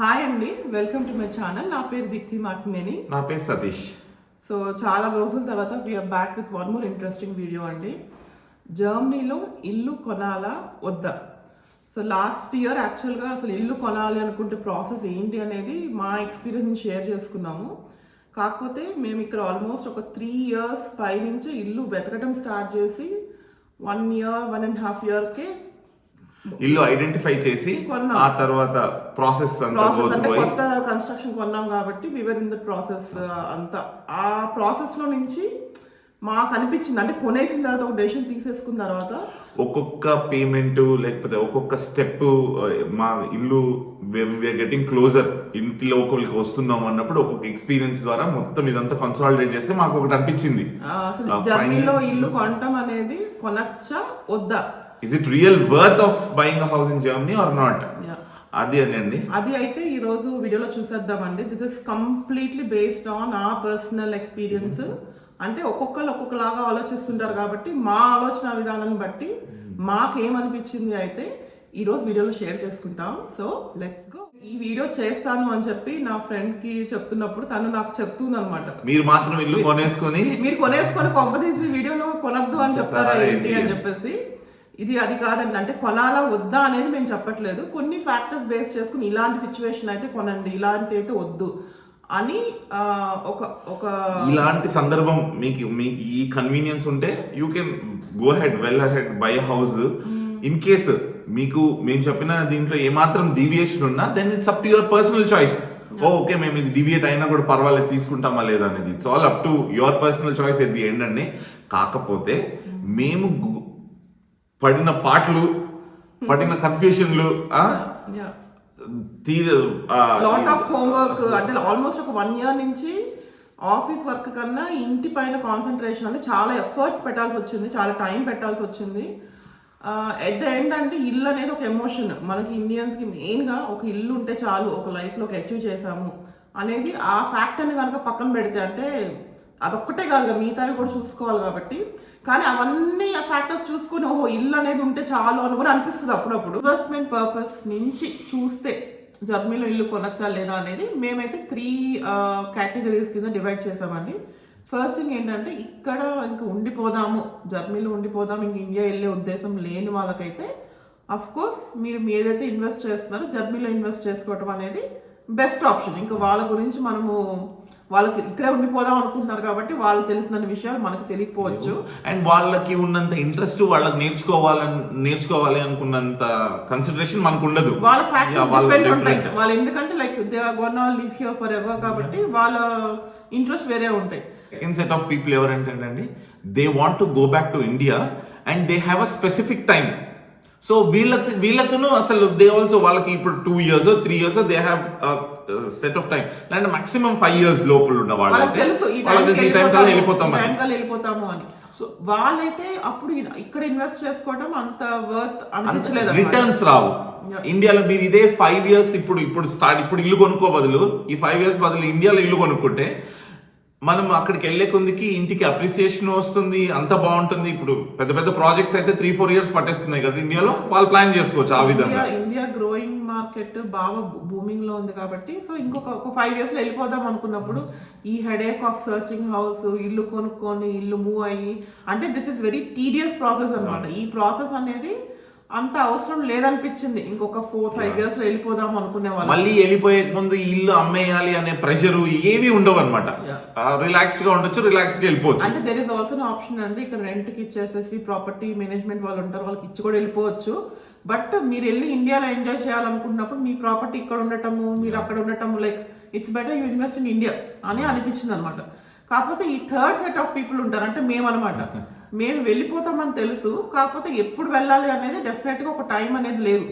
Hi అండి welcome to my channel నా పేరు దీప్తి మార్టినేని నా పేరు సతీష్. సో చాలా రోజుల తర్వాత we're back with one more interesting video అండి. జర్మనీలో ఇల్లు కొనాలా వద్దా? సో లాస్ట్ ఇయర్ యాక్చువల్గా అసలు ఇల్లు కొనాలి అనుకుంటే ప్రాసెస్ ఏంటి అనేది మా ఎక్స్పీరియన్స్ షేర్ చేసుకున్నాము. కాకపోతే మేము ఇక్కడ ఆల్మోస్ట్ ఒక త్రీ ఇయర్స్ పై నుంచి ఇల్లు వెతకడం స్టార్ట్ చేసి one year one and half ఇయర్కే ఇల్లు ఐడెంటిఫై చేసి కొన్నాం. ఆ తర్వాత ప్రాసెస్ అంటే కొత్త కన్స్ట్రక్షన్ కొన్నాం కాబట్టి వివర్ ఇన్ ద ప్రాసెస్ అంతా. ఆ ప్రాసెస్లో నుంచి మాకు అనిపించింది. అంటే కొనేసిన తర్వాత ఒక డెసిషన్ తీసేసుకున్న తర్వాత ఒక్కొక్క పేమెంట్ లేకపోతే ఒక్కొక్క స్టెప్ మా ఇల్లు గెటింగ్ క్లోజర్ ఇంటి లోపలికి వస్తున్నాం అన్నప్పుడు ఒక్కొక్క ఎక్స్పీరియన్స్ ద్వారా మొత్తం ఇదంతా కన్సాలిడేట్ చేస్తే మాకు ఒకటి అనిపించింది. final- ఇల్లు కొనటం అనేది కొనచ్చా? వద్దా? Is it real worth of buying house in Germany or not. అది అండి. అది అయితే ఈ రోజు వీడియోలో చూసేద్దామండి. This is completely based on ఆ పర్సనల్ ఎక్స్పీరియన్స్ అంటే ఒక్కొక్కరు ఒక్కొక్కలాగా ఆలోచిస్తుంటారు కాబట్టి మా ఆలోచన విధానాన్ని బట్టి మాకేమనిపించింది అయితే ఈ రోజు వీడియోలో షేర్ చేసుకుంటాం. సో లెట్స్ గో ఈ వీడియో చేస్తాను అని చెప్పి నా ఫ్రెండ్కి చెప్తున్నప్పుడు తను నాకు చెప్తుంది అనమాట మీరు మాత్రం ఇల్లు కొనేసుకొని మీరు కొనేసుకొని కొంపదీసి వీడియోలో కొనద్దు అని చెప్తారా ఏంటి? అని. చెప్పేసి. ఇది అది కాదండి. అంటే కొనాలా వద్దా అనేది మేము చెప్పట్లేదు. కొన్ని ఫ్యాక్టర్స్ బేస్ చేసుకుని ఇలాంటి సిచ్యువేషన్ అయితే కొనండి. ఇలాంటి అయితే వద్దు అని ఒక ఒక ఇలాంటి సందర్భం మీకు మీకు ఈ కన్వీనియన్స్ ఉంటే you can go head well head buy house in case మీకు మేము చెప్పిన దీంట్లో ఏమాత్రం డీవియేషన్ ఉన్నా then it's up to your personal choice okay మేము ఇది డివియేట్ అయినా కూడా పర్వాలేదు తీసుకుంటామా లేదా అనేది. It's all up to your personal choice at the end అండి. కాకపోతే మేము గు- పడిన పాటలు పడిన కన్ఫ్యూషన్లు లాట్ ఆఫ్ హోంవర్క్ అంటే ఆల్మోస్ట్ ఒక వన్ ఇయర్ నుంచి ఆఫీస్ వర్క్ కన్నా ఇంటి పైన కాన్సన్ట్రేషన్ అంటే చాలా ఎఫర్ట్స్ పెట్టాల్సి వచ్చింది చాలా టైం పెట్టాల్సి వచ్చింది. ఎట్ ద ఎండ్ అంటే ఇల్లు అనేది ఒక ఎమోషన్ మనకి ఇండియన్స్కి మెయిన్గా ఒక ఇల్లు ఉంటే చాలు ఒక లైఫ్లోకి అచీవ్ చేసాము అనేది ఆ ఫ్యాక్టర్ని కనుక పక్కన పెడితే అంటే అదొక్కటే కదా, మిగతావి కూడా చూసుకోవాలి కాబట్టి. కానీ అవన్నీ ఆ ఫ్యాక్టర్స్ చూసుకొని ఓహో ఇల్లు అనేది ఉంటే చాలు అని కూడా అనిపిస్తుంది అప్పుడప్పుడు. ఇన్వెస్ట్మెంట్ పర్పస్ నుంచి చూస్తే జర్మనీలో ఇల్లు కొనచ్చా లేదా అనేది మేమైతే త్రీ కేటగిరీస్ కింద డివైడ్ చేసామండి ఫస్ట్ థింగ్ ఏంటంటే ఇక్కడ ఇంక ఉండిపోదాము జర్మనీలో ఉండిపోదాం ఇంక ఇండియా వెళ్ళే ఉద్దేశం లేని వాళ్ళకైతే అఫ్ కోర్స్ మీరు మీ ఏదైతే ఇన్వెస్ట్ చేస్తున్నారో జర్మనీలో ఇన్వెస్ట్ చేసుకోవటం అనేది బెస్ట్ ఆప్షన్ ఇంకా వాళ్ళ గురించి మనము వాళ్ళకి ఇక్కడే ఉండిపోదాం అనుకుంటున్నారు కాబట్టి వాళ్ళకి తెలిసిన విషయాలు మనకు తెలియకపోవచ్చు. అండ్ వాళ్ళకి ఉన్నంత ఇంట్రెస్ట్ వాళ్ళకి నేర్చుకోవాలని నేర్చుకోవాలి అనుకున్నంత కన్సిడరేషన్ మనకు ఉండదు. వాళ్ళ ఫ్యాక్టర్స్ వాళ్ళ. వాళ్ళు ఎందుకంటే like they are gonna live here forever కాబట్టి వాళ్ళ ఇంట్రెస్ట్ వేరే ఉంటాయి. సెకండ్ సెట్ ఆఫ్ పీపుల్ ఎవరంటే they want to go back to India and they have a specific time so వీళ్ళ వీళ్ళతోనూ అసలు దే ఆల్సో వాళ్ళకి ఇప్పుడు two years three years they have set of time అంటే మాక్సిమం ఫైవ్ ఇయర్స్ లోపల ఉన్న వాళ్ళకి తెలుసు ఈ టైం కల్లా వెళ్ళిపోతాం టైం కల్లా వెళ్ళిపోతాము అని సో వాళ్ళైతే అప్పుడు ఇక్కడ ఇన్వెస్ట్ చేసుకోవడం అంత వర్త్ అనిపించలేదు. రిటర్న్స్ రావు. ఇండియాలో మీరు ఇదే ఫైవ్ ఇయర్స్ ఇప్పుడు ఇప్పుడు స్టార్ట్ ఇప్పుడు ఇల్లు కొనుక్కో బదులు ఈ ఫైవ్ ఇయర్స్ బదులు ఇండియాలో ఇల్లు కొనుక్కుంటే మనం అక్కడికి వెళ్ళే కొందికి ఇంటికి అప్రిసియేషన్ వస్తుంది అంత బాగుంటుంది. ఇప్పుడు పెద్ద పెద్ద ప్రాజెక్ట్స్ అయితే త్రీ ఫోర్ ఇయర్స్ పట్టేస్తున్నాయి కదా ఇండియాలో వాళ్ళు ప్లాన్ చేసుకోవచ్చు ఆ విధంగా. ఇండియా గ్రోయింగ్ మార్కెట్ బాగా బూమింగ్లో ఉంది కాబట్టి సో ఇంకొక ఒక ఫైవ్ ఇయర్స్లో వెళ్ళిపోదాం అనుకున్నప్పుడు ఈ హెడేక్ ఆఫ్ సర్చింగ్ హౌస్ ఇల్లు కొనుక్కొని ఇల్లు మూవ్ అయ్యి అంటే this is very tedious process అన్నమాట. ఈ ప్రాసెస్ అనేది అంత అవసరం లేదనిపించింది. ఇంకొక ఫోర్ ఫైవ్ ఇయర్స్లో వెళ్ళిపోదాం అనుకునే వాళ్ళు. మళ్ళీ వెళ్ళిపోయే ముందు ఇల్లు అమ్మేయాలి అనే ప్రెషర్ ఏవి ఉండవు అనమాట. రిలాక్స్గా ఉండొచ్చు రిలాక్స్గా వెళ్ళిపోవచ్చు. అంటే దెర్ ఇస్ ఆల్సో ఆప్షన్ అండి. ఇక్కడ రెంట్కి ఇచ్చేసేసి ప్రాపర్టీ మేనేజ్మెంట్ వాళ్ళు ఉంటారు వాళ్ళకి ఇచ్చి కూడా వెళ్ళిపోవచ్చు. బట్ మీరు వెళ్ళి ఇండియాలో ఎంజాయ్ చేయాలనుకుంటున్నప్పుడు మీ ప్రాపర్టీ ఇక్కడ ఉండటము మీరు అక్కడ ఉండటము like it's better you invest in India అని అనిపించింది అనమాట కాకపోతే ఈ థర్డ్ సెట్ ఆఫ్ పీపుల్ ఉంటారు అంటే మేము అనమాట మేము వెళ్ళిపోతామని తెలుసు కాకపోతే ఎప్పుడు వెళ్ళాలి అనేది డెఫినెట్గా ఒక టైం అనేది లేదు.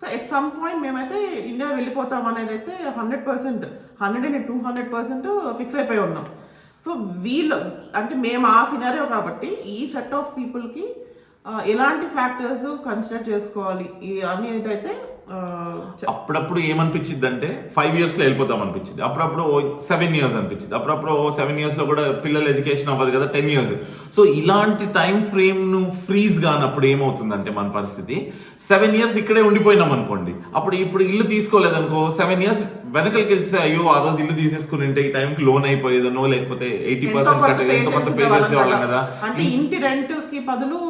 సో ఎట్ సమ్ పాయింట్ మేమైతే ఇండియా వెళ్ళిపోతాం అనేది అయితే hundred percent hundred and two hundred percent fix అయిపోయి ఉన్నాం. సో వీళ్ళు అంటే మేము ఆ సినారియో కాబట్టి ఈ సెట్ ఆఫ్ పీపుల్కి ఎలాంటి ఫ్యాక్టర్స్ కన్సిడర్ చేసుకోవాలి? అనేది అయితే అప్పుడప్పుడు ఏమనిపించింది అంటే ఫైవ్ ఇయర్స్లో వెళ్ళిపోతాం అనిపించింది అప్పుడప్పుడు సెవెన్ ఇయర్స్ అనిపించింది. అప్పుడప్పుడు సెవెన్ ఇయర్స్లో కూడా పిల్లల ఎడ్యుకేషన్ అవ్వదు కదా టెన్ ఇయర్స్ సో ఇలాంటి టైం ఫ్రేమ్ను ఫ్రీజ్ కానప్పుడు ఏమవుతుందంటే మన పరిస్థితి సెవెన్ ఇయర్స్ ఇక్కడే ఉండిపోయినాం అనుకోండి. అప్పుడు ఇప్పుడు ఇల్లు తీసుకోలేదనుకో సెవెన్ ఇయర్స్ వెనకలికి వెళ్తే అయ్యో ఆ రోజు ఇల్లు తీసేసుకుని ఉంటే ఈ టైంకి లోన్ అయిపోయేదనో లేకపోతే ఎయిటీ పర్సెంట్ ఎంతో కొంత పే చేసేవాళ్ళం కదా. అంటే ఇంటి రెంట్కి బదులు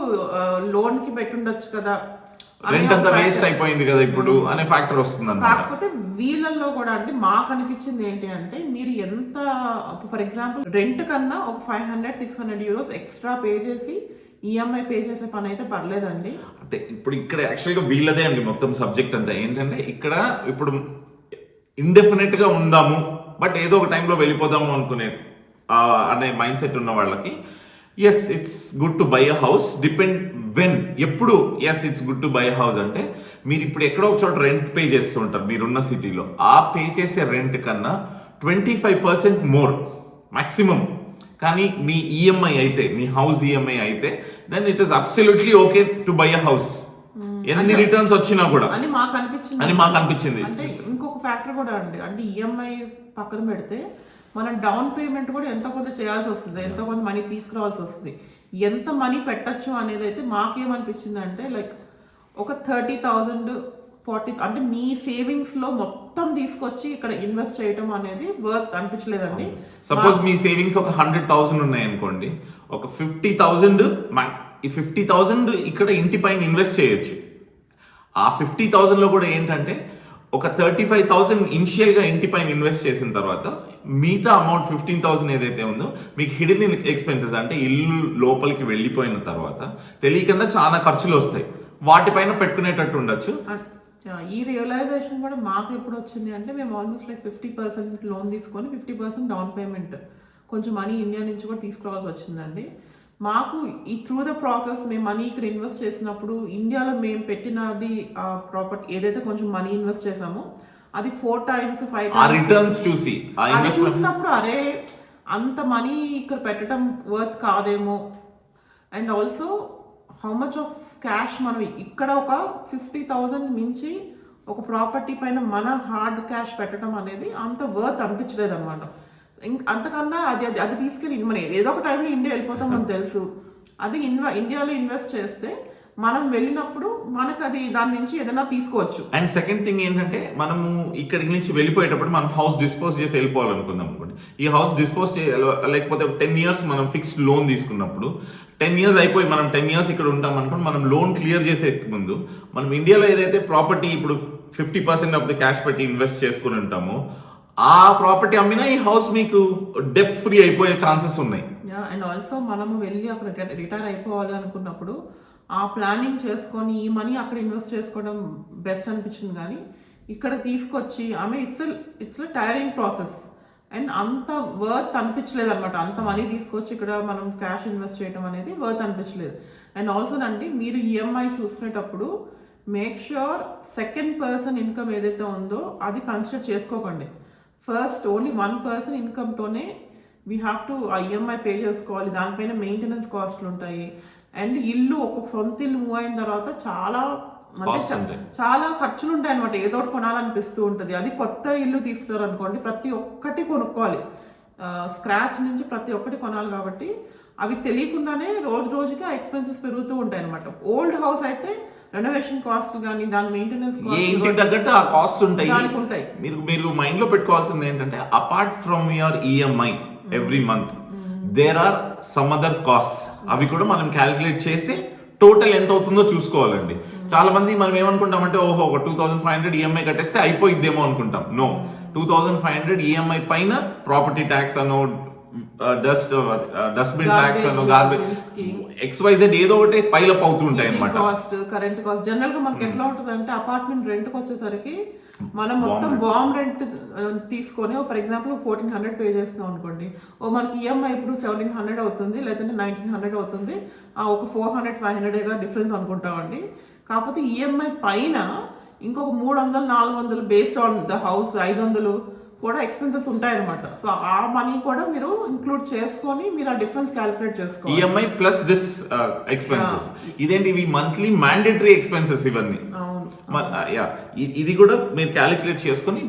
లోన్కి పెట్టుండొచ్చు కదా. రెంట్ అంతా వేస్ట్. అయిపోయింది కదా ఇప్పుడు అనే ఫ్యాక్టర్ వస్తుంది కాకపోతే వీళ్ళల్లో కూడా అంటే మాకు అనిపించింది ఏంటి అంటే మీరు ఎంత ఫర్ ఎగ్జాంపుల్ రెంట్ కన్నా ఒక five hundred six hundred euros extra pay చేసి ఈఎంఐ పే చేసే పని అయితే పర్లేదండి. అంటే ఇప్పుడు ఇక్కడ యాక్చువల్గా వీళ్ళదే అండి మొత్తం సబ్జెక్ట్ అంతా. ఏంటంటే ఇక్కడ ఇప్పుడు ఇండెఫినెట్గా ఉందాము బట్ ఏదో ఒక టైంలో వెళ్ళిపోదాము అనుకునే అనే మైండ్ సెట్ ఉన్న వాళ్ళకి yes it's good to buy a house depend when ఎప్పుడు yes it's good to buy a house అంటే మీరు ఇప్పుడు ఎక్కడో ఒక చోట రెంట్ పే చేస్తుంటారు మీరున్న సిటీలో ఆ పే చేసే రెంట్ కన్నా twenty five percent more maximum కానీ మీ ఈఎంఐ అయితే మీ హౌస్ ఈఎంఐ అయితే then it is absolutely okay to buy a house ఎన్ని రిటర్న్స్ వచ్చినా కూడా. అని మాకు అనిపించింది అని మాకు అనిపించింది ఇంకొక ఫ్యాక్టర్ కూడా అండి. అంటే ఈఎంఐ పక్కన పెడితే మనం డౌన్ పేమెంట్ కూడా ఎంతో కొంత చేయాల్సి వస్తుంది ఎంతో కొంత మనీ తీసుకురావాల్సి వస్తుంది. ఎంత మనీ పెట్టచ్చు అనేది అయితే మాకేమనిపించింది అంటే లైక్ ఒక థర్టీ థౌజండ్ ఫార్టీ అంటే మీ సేవింగ్స్లో మొత్తం తీసుకొచ్చి ఇక్కడ ఇన్వెస్ట్ చేయటం అనేది వర్త్ అనిపించలేదండి. సపోజ్ మీ సేవింగ్స్ ఒక హండ్రెడ్ థౌసండ్ ఉన్నాయి అనుకోండి ఒక ఫిఫ్టీ థౌసండ్ ఈ ఫిఫ్టీ థౌసండ్ ఇక్కడ ఇంటి పైన ఇన్వెస్ట్ చేయొచ్చు. ఆ ఫిఫ్టీ థౌజండ్లో కూడా ఏంటంటే ఒక థర్టీ ఫైవ్ థౌసండ్ ఇనిషియల్గా ఇంటి పైన ఇన్వెస్ట్ చేసిన తర్వాత మిగతా అమౌంట్ ఫిఫ్టీన్ థౌసండ్ ఏదైతే ఉందో మీకు హిడెన్ ఎక్స్పెన్సెస్ అంటే ఇల్లు లోపలికి వెళ్ళిపోయిన తర్వాత తెలియకుండా చాలా ఖర్చులు వస్తాయి. వాటిపైన పెట్టుకునేటట్టు ఉండొచ్చు. ఈ రియలైజేషన్ కూడా మాకు ఎప్పుడు వచ్చింది అంటే మేము almost like fifty percent loan తీసుకొని ఫిఫ్టీ పర్సెంట్ డౌన్ పేమెంట్ కొంచెం మనీ ఇండియా నుంచి కూడా తీసుకోవాల్సి వచ్చిందండి. మాకు ఈ త్రూ ద ప్రాసెస్ మేము మనీ ఇక్కడ ఇన్వెస్ట్ చేసినప్పుడు ఇండియాలో మేము పెట్టినది ప్రాపర్టీ ఏదైతే కొంచెం మనీ ఇన్వెస్ట్ చేసామో అది ఫోర్ టైమ్స్ ఫైవ్ రిటర్న్స్ చూసి అది చూసినప్పుడు అరే అంత మనీ ఇక్కడ పెట్టడం వర్త్ కాదేమో. And also how much of cash మనం ఇక్కడ ఒక ఫిఫ్టీ థౌజండ్ మించి ఒక ప్రాపర్టీ పైన మన హార్డ్ క్యాష్ పెట్టడం అనేది అంత వర్త్ అనిపించలేదు అనమాట అంతకన్నా అది అది అది తీసుకెళ్ళి మన ఏదో ఒక టైంలో ఇండియా వెళ్ళిపోతాం మనకు తెలుసు. అది ఇన్వ ఇండియాలో ఇన్వెస్ట్ చేస్తే మనం వెళ్ళినప్పుడు మనకు అది దాని నుంచి ఏదైనా తీసుకోవచ్చు. అండ్ సెకండ్ థింగ్ ఏంటంటే మనము ఇక్కడి నుంచి వెళ్ళిపోయేటప్పుడు మనం హౌస్ డిస్పోజ్ చేసి వెళ్ళిపోవాలనుకుందాం అనుకోండి. ఈ హౌస్ డిస్పోజ్ చే లేకపోతే ఒక టెన్ ఇయర్స్ మనం ఫిక్స్డ్ లోన్ తీసుకున్నప్పుడు టెన్ ఇయర్స్ అయిపోయి మనం టెన్ ఇయర్స్ ఇక్కడ ఉంటాం అనుకోండి మనం లోన్ క్లియర్ చేసే ముందు మనం ఇండియాలో ఏదైతే ప్రాపర్టీ ఇప్పుడు fifty percent of the cash పెట్టి ఇన్వెస్ట్ చేసుకుని ఉంటామో ఆ ప్రాపర్టీ అమ్మినా ఈ హౌస్ మీకు డెప్ట్ ఫ్రీ అయిపోయే ఛాన్సెస్ ఉన్నాయి. అండ్ ఆల్సో మనము వెళ్ళి అక్కడ రిటైర్ అయిపోవాలి అనుకున్నప్పుడు ఆ ప్లానింగ్ చేసుకొని ఈ మనీ అక్కడ ఇన్వెస్ట్ చేసుకోవడం బెస్ట్ అనిపించింది కానీ ఇక్కడ తీసుకొచ్చి ఆమె it's it's tiring process and అంత వర్త్ అనిపించలేదు అనమాట అంత మనీ తీసుకొచ్చి ఇక్కడ మనం క్యాష్ ఇన్వెస్ట్ చేయడం అనేది వర్త్ అనిపించలేదు. అండ్ ఆల్సో అండి మీరు EMI చూసుకునేటప్పుడు make sure second person income ఏదైతే ఉందో అది కన్సిడర్ చేసుకోకండి. First only one person ఇన్కమ్తోనే we have to EMI pay చేసుకోవాలి. దానిపైన మెయింటెనెన్స్ కాస్ట్లు ఉంటాయి. అండ్ ఇల్లు ఒక్కొక్క సొంత ఇల్లు మూవ్ అయిన తర్వాత చాలా అంటే. చాలా ఖర్చులు ఉంటాయి అనమాట ఏదో ఒకటి కొనాలనిపిస్తూ ఉంటుంది. అది కొత్త ఇల్లు తీసుకున్నారు అనుకోండి ప్రతి ఒక్కటి కొనుక్కోవాలి. స్క్రాచ్ నుంచి ప్రతి ఒక్కటి కొనాలి కాబట్టి అవి తెలియకుండానే రోజు రోజుకి ఆ ఎక్స్పెన్సెస్ పెరుగుతూ ఉంటాయి అనమాట ఓల్డ్ హౌస్ అయితే రెనోవేషన్ కాస్ట్ కానీ దాని మెయింటెనెన్స్ ఏ ఇంటికి తగ్గట్టు ఆ కాస్ట్ ఉంటాయి. దానికి ఉంటాయి. మీరు మీరు మైండ్లో పెట్టుకోవాల్సింది ఏంటంటే apart from your EMI every month there are some other cost అవి కూడా మనం క్యాలిక్యులేట్ చేసి టోటల్ ఎంత అవుతుందో చూసుకోవాలండి. చాలా మంది మనం ఏమనుకుంటామంటే ఓహో ఒక two thousand five hundred EMI కట్టేస్తే అయిపోయిద్దేమో అనుకుంటాం. No two thousand five hundred EMI పైన ప్రాపర్టీ ట్యాక్స్ అనో డస్ట్ డస్ట్బిన్ ట్యాక్స్ అనో గార్బేజ్. ఎక్స్వైజెడ్ ఏదో ఒకటి పైలప్ అవుతూ ఉంటాయి అనమాట కాస్ట్ కరెంట్ కాస్ట్ జనరల్గా మనకి ఎట్లా ఉంటుంది అంటే అపార్ట్మెంట్ రెంట్కి వచ్చేసరికి మనం మొత్తం బాంబ్ రెంట్ తీసుకొని for example fourteen hundred pay చేస్తున్నాం అనుకోండి. ఓ మనకి ఈఎంఐ ఇప్పుడు సెవెంటీన్ హండ్రెడ్ అవుతుంది లేదంటే నైన్టీన్ హండ్రెడ్ అవుతుంది. ఆ ఒక ఫోర్ హండ్రెడ్ ఫైవ్ హండ్రెడ్గా డిఫరెన్స్ అనుకుంటామండి. కాకపోతే ఈఎంఐ పైన ఇంకొక మూడు వందలు నాలుగు వందలు బేస్డ్ ఆన్ ద హౌస్ ఐదు వందలు కూడా ఎక్స్పెన్సెస్ ఉంటాయన్నమాట. సో ఆ మనీ కూడా మీరు ఇంక్లూడ్ చేసుకొని మీరు ఆ డిఫరెన్స్ క్యాలిక్యులేట్ చేసుకోవాలి. ఈఎంఐ ప్లస్ దిస్ ఎక్స్పెన్సెస్ ఇదేంటి? ఇవి మంత్లీ మ్యాండేటరీ ఎక్స్పెన్సెస్ ఇవన్నీ. యా ఇది కూడా మీరు క్యాలిక్యులేట్ చేసుకొని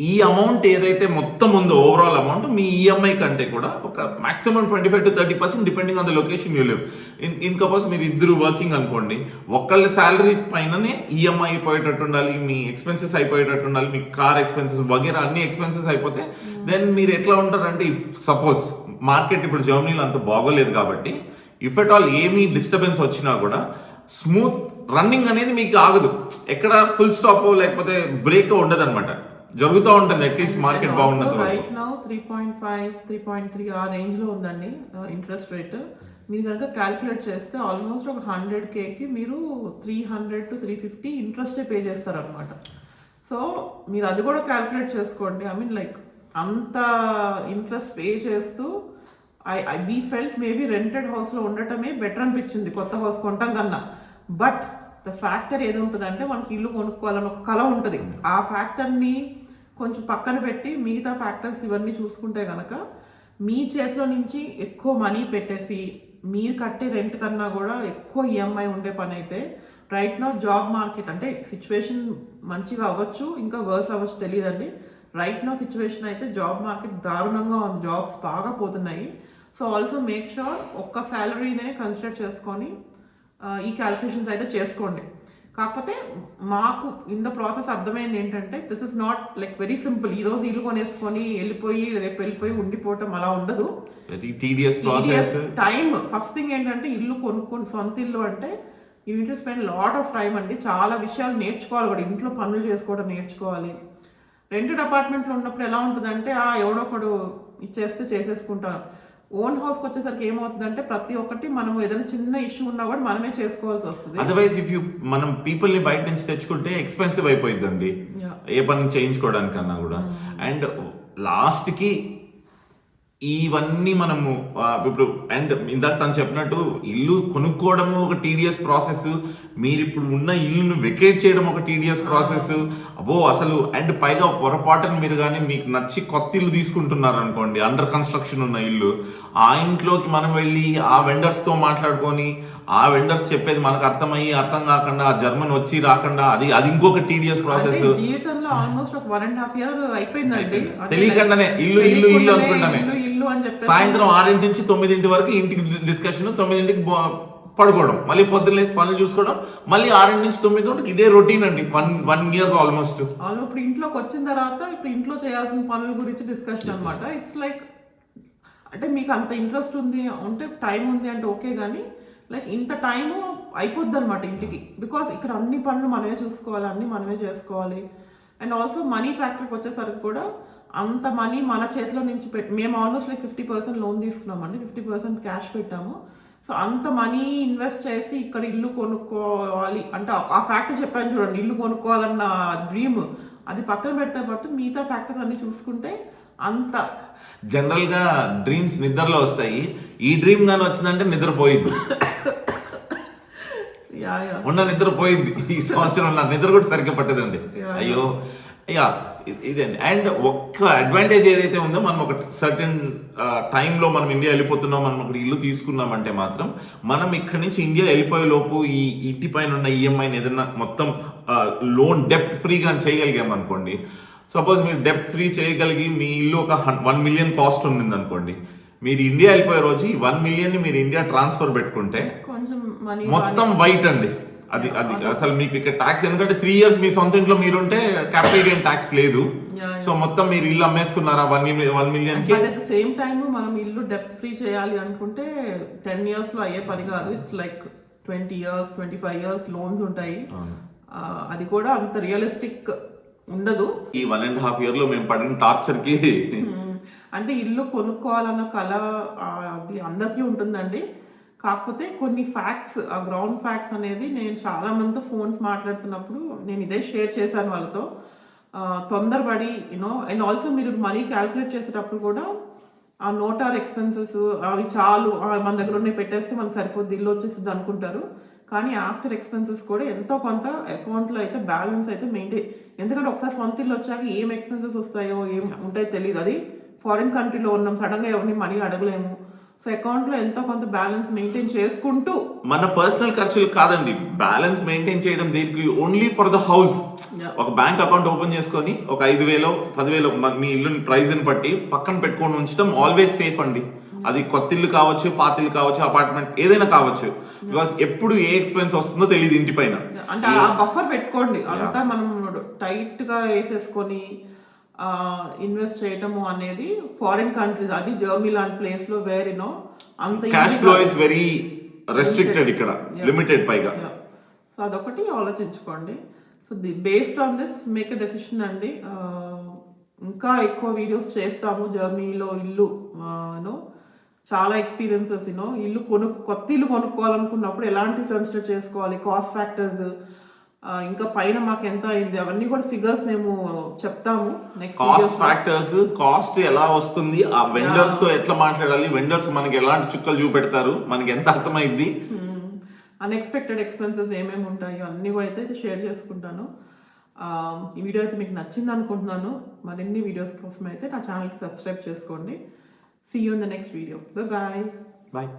ఈ అమౌంట్ ఏదైతే మొత్తం ఉందో ఓవరాల్ అమౌంట్ మీ ఈఎంఐ కంటే కూడా ఒక maximum twenty five to thirty percent depending on the location you live in in కపోజ్ మీరు ఇద్దరు వర్కింగ్ అనుకోండి ఒక్కళ్ళ శాలరీ పైననే ఈఎంఐ అయిపోయేటట్టు ఉండాలి మీ ఎక్స్పెన్సెస్ అయిపోయేటట్టు ఉండాలి మీ కార్ ఎక్స్పెన్సెస్ వగేరా అన్ని ఎక్స్పెన్సెస్ అయిపోతే దెన్ మీరు ఎట్లా ఉంటారంటే ఇఫ్ సపోజ్ మార్కెట్ ఇప్పుడు జర్మనీలో అంత బాగోలేదు కాబట్టి ఇఫ్ ఎట్ ఆల్ ఏమీ డిస్టర్బెన్స్ వచ్చినా కూడా స్మూత్ రన్నింగ్ అనేది మీకు ఆగదు. ఎక్కడ ఫుల్ స్టాప్ లేకపోతే బ్రేక్ ఉండదు అనమాట జరుగుతూ ఉంటుంది అట్లీస్ట్ మార్కెట్ వరకు. Right now three point five three point three ఆ రేంజ్లో ఉందండి ఇంట్రెస్ట్ రేట్ మీరు కనుక క్యాలిక్యులేట్ చేస్తే ఆల్మోస్ట్ ఒక హండ్రెడ్ కేకి మీరు three hundred to three fifty ఇంట్రెస్టే పే చేస్తారనమాట సో మీరు అది కూడా క్యాలిక్యులేట్ చేసుకోండి. ఐ మీన్ లైక్ అంత ఇంట్రెస్ట్ పే చేస్తూ I I we felt maybe rented హౌస్లో ఉండటమే బెటర్ అనిపించింది కొత్త హౌస్ కొనటం కన్నా. బట్ ద ఫ్యాక్టర్ ఏది ఉంటుందంటే మనకి ఇల్లు కొనుక్కోవాలని ఒక కళ ఉంటుంది. ఆ ఫ్యాక్టర్ని కొంచెం పక్కన పెట్టి మిగతా ఫ్యాక్టర్స్ ఇవన్నీ చూసుకుంటే కనుక మీ చేతిలో నుంచి ఎక్కువ మనీ పెట్టేసి మీరు కట్టే రెంట్ కన్నా కూడా ఎక్కువ ఈఎంఐ ఉండే పని అయితే రైట్ నో జాబ్ మార్కెట్ అంటే సిచ్యువేషన్ మంచిగా అవ్వచ్చు ఇంకా వర్స్ అవ్వచ్చు తెలియదండి రైట్ నో సిచ్యువేషన్ అయితే జాబ్ మార్కెట్ దారుణంగా ఉంది జాబ్స్ బాగా పోతున్నాయి. సో ఆల్సో మేక్ షూర్ ఒక్క శాలరీనే కన్సిడర్ చేసుకొని ఈ క్యాలిక్యులేషన్స్ అయితే చేసుకోండి. కాకపోతే మాకు ఇన్ ద ప్రాసెస్ అర్థమైంది ఏంటంటే this is not like very simple ఈ రోజు ఇల్లు కొనేసుకొని వెళ్ళిపోయి రేపు వెళ్ళిపోయి ఉండిపోవటం అలా ఉండదు. టైం ఫస్ట్ థింగ్ ఏంటంటే ఇల్లు కొనుక్కొని సొంత ఇల్లు అంటే you need to spend lot of time అండి. చాలా విషయాలు నేర్చుకోవాలి కూడా. ఇంట్లో పనులు చేసుకోవడం నేర్చుకోవాలి. రెంటెడ్ అపార్ట్మెంట్లో ఉన్నప్పుడు ఎలా ఉంటుందంటే ఆ ఎవడో ఒకడు ఇచ్చేస్తే చేసేసుకుంటాం ఓన్ హౌస్కి వచ్చేసరికి ఏమవుతుందంటే ప్రతి ఒక్కటి మనం ఏదైనా చిన్న ఇష్యూ ఉన్నా కూడా మనమే చేసుకోవాల్సి వస్తుంది. అదర్వైజ్ ఇఫ్ యూ మనం పీపుల్ని బయట నుంచి తెచ్చుకుంటే ఎక్స్పెన్సివ్ అయిపోయిందండి. ఏ పని చేయించుకోవడానికన్నా కూడా. అండ్ లాస్ట్కి ఇవన్నీ మనము ఇప్పుడు అండ్ ఇందాక తను చెప్పినట్టు ఇల్లు కొనుక్కోవడం ఒక టీడీఎస్ ప్రాసెస్ మీరు ఇప్పుడు ఉన్న ఇల్లును వెకేట్ చేయడం ఒక టీడీఎస్ ప్రాసెస్ అబ్బో అసలు అండ్ పైగా పొరపాటున మీరు కానీ మీకు నచ్చి కొత్త ఇల్లు తీసుకుంటున్నారు అనుకోండి అండర్ కన్స్ట్రక్షన్ ఉన్న ఇల్లు. ఆ ఇంట్లోకి మనం వెళ్ళి ఆ వెండర్స్తో మాట్లాడుకొని ఆ వెండర్స్ చెప్పేది మనకు అర్థమయ్యి అర్థం కాకుండా ఆ జర్మన్ వచ్చి రాకుండా అది అది ఇంకొక టీడీఎస్ ప్రాసెస్ జీవితంలో ఆల్మోస్ట్ ఒక వన్ అండ్ హాఫ్ ఇయర్ అయిపోయిందండి. తెలియకుండానే ఇల్లు ఇల్లు ఇల్లు అనుకుంటానే. సాయంత్రం ఆరింటి నుంచి తొమ్మిదింటి వరకు ఇంటికి డిస్కషన్ తొమ్మిదింటికి పడుకోవడం. మళ్ళీ పొద్దున్న లేసి పనులు చూసుకోవడం. మళ్ళీ ఆరింటి నుంచి తొమ్మిది వరకు ఇదే రొటీన్ అండి. వన్ వన్ ఇయర్ ఆల్మోస్ట్ ఇప్పుడు ఇంట్లోకి వచ్చిన తర్వాత ఇప్పుడు ఇంట్లో చేయాల్సిన పనుల గురించి డిస్కషన్ అన్నమాట. ఇట్స్ లైక్ అంటే మీకు అంత ఇంట్రెస్ట్ ఉంది ఉంటే టైం ఉంది అంటే ఓకే కానీ లైక్ ఇంత టైము అయిపోద్ది అనమాట ఇంటికి. బికాస్ ఇక్కడ అన్ని పనులు మనమే చూసుకోవాలి అన్ని మనమే చేసుకోవాలి. అండ్ ఆల్సో మనీ ఫ్యాక్టరీకి వచ్చేసరికి కూడా అంత మనీ మన చేతిలో నుంచి పెట్టి మేము almost like fifty percent loan తీసుకున్నామండి. ఫిఫ్టీ పర్సెంట్ క్యాష్ పెట్టాము. సో అంత మనీ ఇన్వెస్ట్ చేసి ఇక్కడ ఇల్లు కొనుక్కోవాలి. అంటే ఆ- ఫ్యాక్టరీ చెప్పాను చూడండి ఇల్లు కొనుక్కోవాలన్న డ్రీమ్. అది పక్కన పెడితే బట్టి మిగతా ఫ్యాక్టర్స్ అన్ని చూసుకుంటే అంత. జనరల్గా డ్రీమ్స్ నిద్రలో వస్తాయి. ఈ డ్రీమ్ కానీ వచ్చిందంటే నిద్రపోయింది యా యా. ఉన్న నిద్ర పోయింది ఈ సంవత్సరం నా నిద్ర కూడా సరిగ్గా పట్టదండి. అయ్యో. యా ఇదండి. అండ్ ఒక్క అడ్వాంటేజ్ ఏదైతే ఉందో మనం ఒక సర్టన్ టైంలో మనం ఇండియా వెళ్ళిపోతున్నాం మనం ఒక ఇల్లు తీసుకున్నామంటే మాత్రం మనం ఇక్కడ నుంచి ఇండియా వెళ్ళిపోయే లోపు ఈ ఇంటి పైన ఉన్న ఈఎంఐని ఏదైనా మొత్తం లోన్ డెప్ట్ ఫ్రీగా చేయగలిగాం అనుకోండి. సపోజ్ మీరు డెప్ట్ ఫ్రీ చేయగలిగి మీ ఇల్లు ఒక వన్ మిలియన్ కాస్ట్ ఉంది అనుకోండి మీరు ఇండియా వెళ్ళిపోయే రోజు ఈ వన్ మిలియన్ని మీరు ఇండియా ట్రాన్స్ఫర్ పెట్టుకుంటే మొత్తం వైట్ అండి. అది అది. అసలు మీకు ఇక్కడ ట్యాక్స్ ఎందుకంటే త్రీ ఇయర్స్ మీ సొంత ఇంట్లో మీరుంటే క్యాపిటల్ ట్యాక్స్ లేదు. సో మొత్తం మీరు ఇల్లు అమ్మేసుకున్నారా? వన్ వన్ మిలియన్కి? అట్ ద సేమ్ టైమ్ మనం ఇల్లు డెప్త్ ఫ్రీ చేయాలి అనుకుంటే టెన్ ఇయర్స్లో అయ్యే పని కాదు. It's like twenty years twenty five years loans ఉంటాయి అది కూడా అంత రియలిస్టిక్ ఉండదు. ఈ వన్ అండ్ హాఫ్ ఇయర్లో మేము పడిన టార్చర్కి మ్మ్. అంటే ఇల్లు కొనుక్కోవాలన్న కళ అది అందరికీ ఉంటుందండి. కాకపోతే కొన్ని ఫ్యాక్ట్స్ ఆ గ్రౌండ్ ఫ్యాక్ట్స్ అనేది నేను చాలా మందితో ఫోన్స్ మాట్లాడుతున్నప్పుడు నేను ఇదే షేర్ చేశాను వాళ్ళతో. తొందరపడి యూనో అండ్ ఆల్సో మీరు మనీ క్యాల్కులేట్ చేసేటప్పుడు కూడా ఆ నోటార్ ఎక్స్పెన్సెస్ అవి చాలు మన దగ్గర ఉన్నాయి పెట్టేస్తే మనకు సరిపోద్ది ఇల్లు వచ్చేసింది అనుకుంటారు. కానీ ఆఫ్టర్ ఎక్స్పెన్సెస్ కూడా ఎంతో కొంత అకౌంట్లో అయితే బ్యాలెన్స్ అయితే మెయింటైన్ ఎందుకంటే ఒకసారి సొంత ఇల్లు వచ్చాక ఏం ఎక్స్పెన్సెస్ వస్తాయో ఏం ఉంటాయో తెలియదు అది ఫారిన్ కంట్రీలో ఉన్నాం సడన్గా ఎవరిని మనీ అడగలేము. సో అకౌంట్లో ఎంతో కొంత బ్యాలెన్స్ మెయింటైన్ చేసుకుంటూ మన పర్సనల్ ఖర్చులు కాదండి. బ్యాలెన్స్ మెయింటైన్ చేయడం దేనికి ఓన్లీ ఫర్ ద హౌస్. ఒక బ్యాంక్ అకౌంట్ ఓపెన్ చేసుకొని ఒక ఐదు వేలో పదివేలో మ- మీ ఇల్లు ప్రైస్ని బట్టి పక్కన పెట్టుకొని ఉంచడం ఆల్వేస్ సేఫ్ అండి. అది కొత్త ఇల్లు కావచ్చు పాత ఇల్లు కావచ్చు అపార్ట్మెంట్ ఏదైనా కావచ్చు. బికాస్ ఎప్పుడు ఏ ఎక్స్పెన్స్ వస్తుందో తెలియదు ఇంటి పైన. అంటే ఆ బఫర్ పెట్టుకోండి. అంతా మనం టైట్గా వేసేసుకొని ఇన్వెస్ట్ చేయటము అనేది ఫారిన్ కంట్రీస్ అది జర్మనీ లాంటి ప్లేస్లో వేరేనో అంత cash flow is very restricted ఇక్కడ లిమిటెడ్ పైగా. సో అదొకటి ఆలోచించుకోండి. So the based on this make a decision అండి. ఇంకా ఎక్కువ వీడియోస్ చేస్తాము జర్మనీలో ఇల్లు యూనో చాలా ఎక్స్పీరియన్సెస్ యూనో ఇల్లు కొను కొత్త ఇల్లు కొనుక్కోవాలనుకున్నప్పుడు ఎలాంటివి కన్సిడర్ చేసుకోవాలి? కాస్ట్ ఫ్యాక్టర్స్ ఇంకా పైన మాకు ఎంత అయింది? అవన్నీ కూడా ఫిగర్స్ మేము చెప్తాము. నెక్స్ట్ కాస్ట్ ఫ్యాక్టర్స్ కాస్ట్ ఎలా వస్తుంది? ఆ వెండర్స్తో ఎట్లా మాట్లాడాలి? వెండర్స్ మనకి ఎలాంటి చుక్కలు చూపెడతారు? మనకి ఎంత అర్థమైంది? అన్ఎక్స్పెక్టెడ్ ఎక్స్పెన్సెస్ ఏమేమి ఉంటాయో అన్నీ కూడా అయితే షేర్ చేసుకుంటాను. ఈ వీడియో అయితే మీకు నచ్చింది అనుకుంటున్నాను. మరిన్ని వీడియోస్ కోసం అయితే నా ఛానల్కి సబ్స్క్రైబ్ చేసుకోండి. See you in the next video bye bye